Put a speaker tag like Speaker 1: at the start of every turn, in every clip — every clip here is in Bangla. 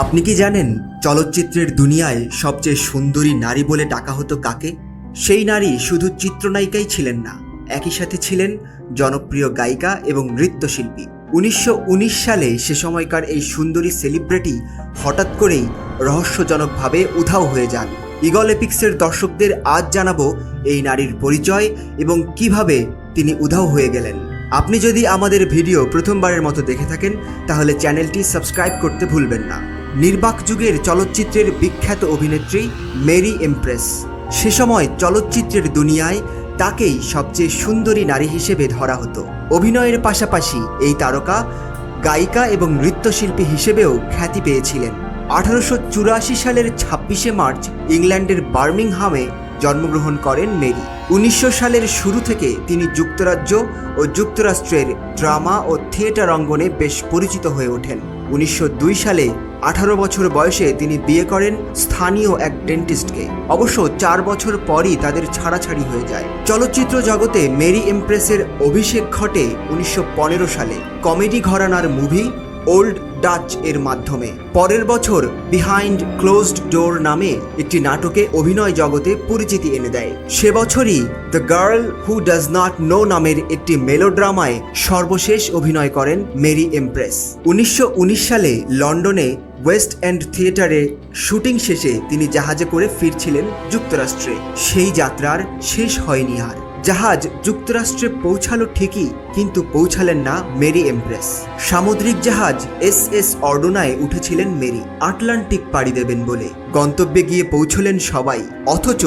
Speaker 1: আপনি কি জানেন চলচ্চিত্রের দুনিয়ায় সবচেয়ে সুন্দরী নারী বলে ডাকা হতো কাকে? সেই নারী শুধু চিত্রনায়িকাই ছিলেন না, একই সাথে ছিলেন জনপ্রিয় গায়িকা এবং নৃত্যশিল্পী। উনিশশো উনিশ সালে সে সময়কার এই সুন্দরী সেলিব্রিটি হঠাৎ করেই রহস্যজনকভাবে উধাও হয়ে যান। ইগল এপিক্সের দর্শকদের আজ জানাব এই নারীর পরিচয় এবং কীভাবে তিনি উধাও হয়ে গেলেন। আপনি যদি আমাদের ভিডিও প্রথমবারের মতো দেখে থাকেন, তাহলে চ্যানেলটি সাবস্ক্রাইব করতে ভুলবেন না। নির্বাক যুগের চলচ্চিত্রের বিখ্যাত অভিনেত্রী মেরি এমপ্রেস। সে সময় চলচ্চিত্রের দুনিয়ায় তাকেই সবচেয়ে সুন্দরী নারী হিসেবে ধরা হতো। অভিনয়ের পাশাপাশি এই তারকা গায়িকা এবং নৃত্যশিল্পী হিসেবেও খ্যাতি পেয়েছিলেন। আঠারোশো চুরাশি সালের ছাব্বিশে মার্চ ইংল্যান্ডের বার্মিংহামে জন্মগ্রহণ করেন মেরি। উনিশশো সালের শুরু থেকে তিনি যুক্তরাজ্য ও যুক্তরাষ্ট্রের ড্রামা ও থিয়েটার অঙ্গনে বেশ পরিচিত হয়ে ওঠেন। উনিশশো দুই সালে আঠারো বছর বয়সে তিনি বিয়ে করেন স্থানীয় এক ডেন্টিস্টকে। অবশ্য চার বছর পরই তাদের ছাড়াছাড়ি হয়ে যায়। চলচ্চিত্র জগতে মেরি এমপ্রেসের অভিষেক ঘটে উনিশশো পনেরো সালে। কমেডি ঘরানার মুভি ওল্ড ডাচ এর মাধ্যমে। পরের বছর বিহাইন্ড ক্লোজড ডোর নামে একটি নাটকে অভিনয় জগতে পরিচিতি এনে দেয়। সে বছরই the girl who does not know নামের একটি মেলোড্রামায় সর্বশেষ অভিনয় করেন মেরি এমপ্রেস। উনিশশো উনিশ সালে লন্ডনে ওয়েস্ট এন্ড থিয়েটারে শুটিং শেষে তিনি জাহাজে করে ফিরছিলেন যুক্তরাষ্ট্রে। সেই যাত্রার শেষ হয়নি আর। জাহাজ যুক্তরাষ্ট্রে পৌঁছালো ঠিকই, কিন্তু পৌঁছালেন না মেরি এমপ্রেস। সামুদ্রিক জাহাজ এস এস অর্ডোনায় উঠেছিলেন মেরি, আটলান্টিক পাড়ি দেবেন বলে। গন্তব্যে গিয়ে পৌঁছলেন সবাই, অথচ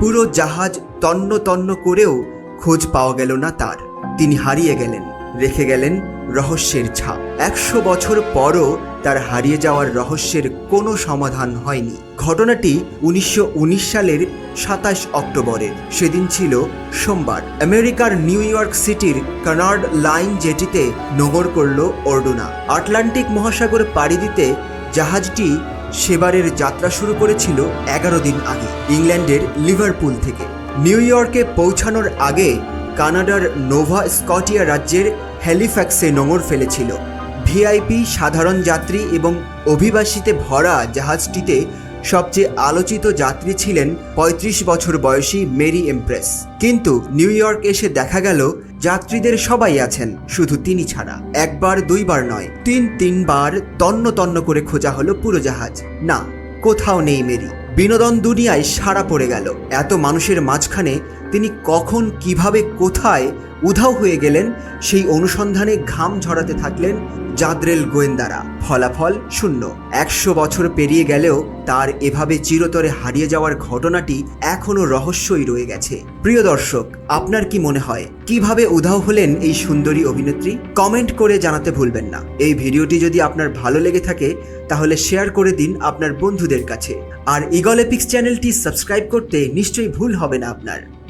Speaker 1: পুরো জাহাজ তন্ন তন্ন করেও খোঁজ পাওয়া গেল না তার। তিনি হারিয়ে গেলেন। রেখে গেলেন রহস্যের ছাপ। একশো বছর পরও তার হারিয়ে যাওয়ার রহস্যের কোনো সমাধান হয়নি। ঘটনাটি উনিশশো উনিশ সালের সাতাশ অক্টোবরের। সেদিন ছিল সোমবার। আমেরিকার নিউ ইয়র্ক সিটির কানার্ড লাইন জেটিতে নোঙর করল অর্ডোনা। আটলান্টিক মহাসাগর পাড়ি দিতে জাহাজটি সেবারের যাত্রা শুরু করেছিল এগারো দিন আগে, ইংল্যান্ডের লিভারপুল থেকে। নিউ ইয়র্কে পৌঁছানোর আগে কানাডার নোভা স্কটিয়া রাজ্যের হ্যালিফ্যাক্সে নোঙর ফেলেছিল। ভিআইপি সাধারণ যাত্রী এবং অভিবাসীতে ভরা জাহাজটিতে সবচেয়ে আলোচিত যাত্রী ছিলেন ৩৫ বছর বয়সী মেরি এমপ্রেস। কিন্তু নিউ ইয়র্ক এসে দেখা গেল, যাত্রীদের সবাই আছেন, শুধু তিনি ছাড়া। একবার, দুইবার নয়, তিন, তিনবার তন্ন তন্ন করে খোঁজা হলো পুরো জাহাজ। না, কোথাও নেই মেরি। বিনোদন দুনিয়ায় সাড়া পড়ে গেল। এত মানুষের মাঝখানে তিনি কখন, কীভাবে, কোথায় উধাও হয়ে গেলেন, সেই অনুসন্ধানে ঘাম ঝরাতে থাকলেন জাদ্রেল গোয়েন্দারা। ফলাফল শূন্য। একশো বছর পেরিয়ে গেলেও তার এভাবে চিরতরে হারিয়ে যাওয়ার ঘটনাটি এখনও রহস্যই রয়ে গেছে। প্রিয় দর্শক, আপনার কি মনে হয়, কীভাবে উধাও হলেন এই সুন্দরী অভিনেত্রী? কমেন্ট করে জানাতে ভুলবেন না। এই ভিডিওটি যদি আপনার ভালো লেগে থাকে, তাহলে শেয়ার করে দিন আপনার বন্ধুদের কাছে। আর ইগল এপিক্স চ্যানেলটি সাবস্ক্রাইব করতে নিশ্চয়ই ভুল হবে না আপনার।